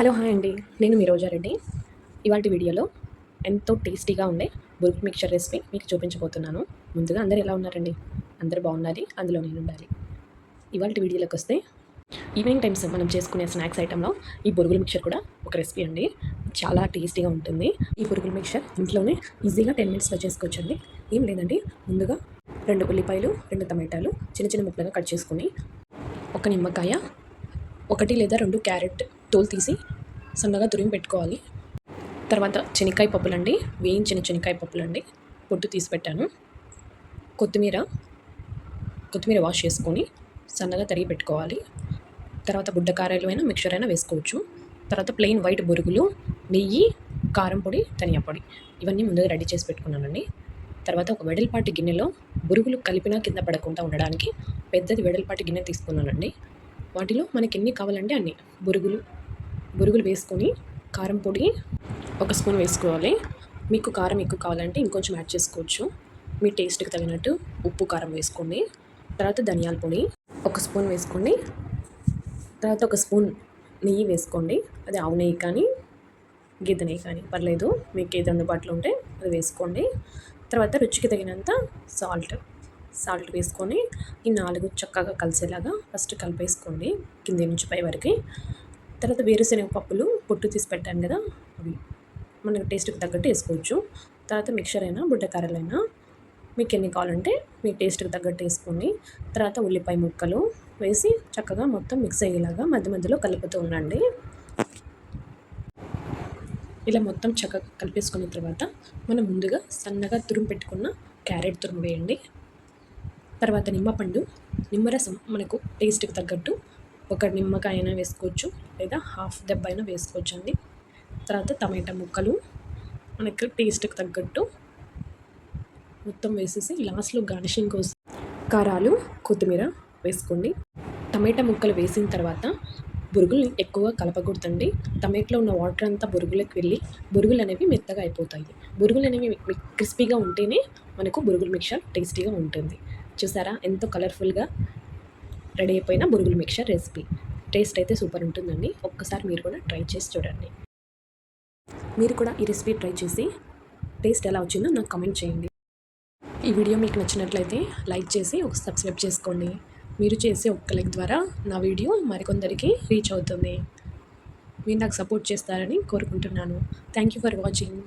Hello hi అండి నేను మీ రోజారెడ్డి ఇవాళ వీడియోలో ఎంతో టేస్టీగా ఉండే బుర్క్ మిక్చర్ రెసిపీ మీకు చూపించబోతున్నాను. ముందుగా అందరు ఎలా ఉన్నారండి? అందరూ బాగుండాలి అందులో నేను ఉండాలి ఇవాళ వీడియోలోకి వస్తే ఈవినింగ్ టైమ్స్ మనం చేసుకునే స్నాక్స్ ఐటెంలో ఈ బొరుగుల మిక్చర్ కూడా ఒక రెసిపీ అండి. చాలా టేస్టీగా ఉంటుంది. ఈ బొరుగుల మిక్చర్ ఇంట్లోనే ఈజీగా టెన్ మినిట్స్లో చేసుకోవచ్చండి. ఏం లేదండి ముందుగా రెండు ఉల్లిపాయలు రెండు టమాటాలు చిన్న చిన్న ముక్కలుగా కట్ చేసుకుని ఒక నిమ్మకాయ ఒకటి లేదా రెండు క్యారెట్ తోలు తీసి సన్నగా తురిమి పెట్టుకోవాలి. తర్వాత శనక్కాయ పప్పులండి వేయించిన శనక్కాయ పప్పులండి పొట్టు తీసి పెట్టాను. కొత్తిమీర కొత్తిమీర వాష్ చేసుకొని సన్నగా తరిగి పెట్టుకోవాలి. తర్వాత బుడ్డ కారాలు అయినా మిక్చర్ అయినా వేసుకోవచ్చు. తర్వాత ప్లెయిన్ వైట్ బొరుగులు నెయ్యి కారం పొడి ధనియా పొడి ఇవన్నీ ముందుగా రెడీ చేసి పెట్టుకున్నానండి. తర్వాత ఒక వెడల్పాటి గిన్నెలో బురుగులు కలిపినా కింద పడకుండా ఉండడానికి పెద్దది వెడల్పాటి గిన్నె తీసుకున్నానండి. వాటిలో మనకి ఎన్ని కావాలంటే అన్ని బురుగులు బురుగులు వేసుకొని కారం పొడి ఒక స్పూన్ వేసుకోవాలి. మీకు కారం ఎక్కువ కావాలంటే ఇంకొంచెం యాడ్ చేసుకోవచ్చు. మీ టేస్ట్కి తగినట్టు ఉప్పు కారం వేసుకోండి. తర్వాత ధనియాల పొడి ఒక స్పూన్ వేసుకోండి. తర్వాత ఒక స్పూన్ నెయ్యి వేసుకోండి. అది ఆవు నెయ్యి కానీ గేదె నెయ్యి కానీ పర్లేదు. మీకు ఏది అందుబాటులో ఉంటే అది వేసుకోండి. తర్వాత రుచికి తగినంత సాల్ట్ సాల్ట్ వేసుకొని ఈ నాలుగు చక్కగా కలిసేలాగా ఫస్ట్ కలిపేసుకోండి. కింది నుంచి పై వరకు. తర్వాత వేరుశనగ పప్పులు పొట్టు తీసి పెట్టాను కదా అవి. మనకు టేస్ట్కి తగ్గట్టు వేసుకోవచ్చు. తర్వాత మిక్చర్ అయినా బుడ్డకారలైనా మీకు ఎన్ని కావాలంటే మీ టేస్ట్కి తగ్గట్టు వేసుకొని తర్వాత ఉల్లిపాయ ముక్కలు వేసి చక్కగా మొత్తం మిక్స్ అయ్యేలాగా మధ్య మధ్యలో కలుపుతూ ఉండండి. ఇలా మొత్తం చక్కగా కలిపేసుకున్న తర్వాత మనం ముందుగా సన్నగా తురుము పెట్టుకున్న క్యారెట్ తురుము వేయండి. తర్వాత నిమ్మపండు నిమ్మరసం మనకు టేస్ట్కి తగ్గట్టు ఒక నిమ్మకాయ అయినా వేసుకోవచ్చు లేదా హాఫ్ దెబ్బ అయినా వేసుకోవచ్చు అండి. తర్వాత టమాటా ముక్కలు మనకు టేస్ట్కి తగ్గట్టు మొత్తం వేసేసి లాస్ట్లో గార్నిషింగ్ కోసం కారాలు కొత్తిమీర వేసుకోండి. టమాటా ముక్కలు వేసిన తర్వాత బురుగులు ఎక్కువగా కలపకూడదండి. టమాటలో ఉన్న వాటర్ అంతా బురుగులకు వెళ్ళి బురుగులు అనేవి మెత్తగా అయిపోతాయి. బురుగులు అనేవి క్రిస్పీగా ఉంటేనే మనకు బురుగుల మిక్చర్ టేస్టీగా ఉంటుంది. చూసారా? ఎంతో కలర్ఫుల్గా రెడీ అయిపోయిన బురుగుల మిక్చర్ రెసిపీ. టేస్ట్ అయితే సూపర్ ఉంటుందండి. ఒక్కసారి మీరు కూడా ట్రై చేసి చూడండి. మీరు కూడా ఈ రెసిపీ ట్రై చేసి టేస్ట్ ఎలా వచ్చిందో నాకు కమెంట్ చేయండి. ఈ వీడియో మీకు నచ్చినట్లయితే లైక్ చేసి ఒక సబ్స్క్రైబ్ చేసుకోండి. మీరు చేసే ఒక్క లైక్ ద్వారా నా వీడియో మరికొందరికి రీచ్ అవుతుంది. మీరు నాకు సపోర్ట్ చేస్తారని కోరుకుంటున్నాను. Thank you for watching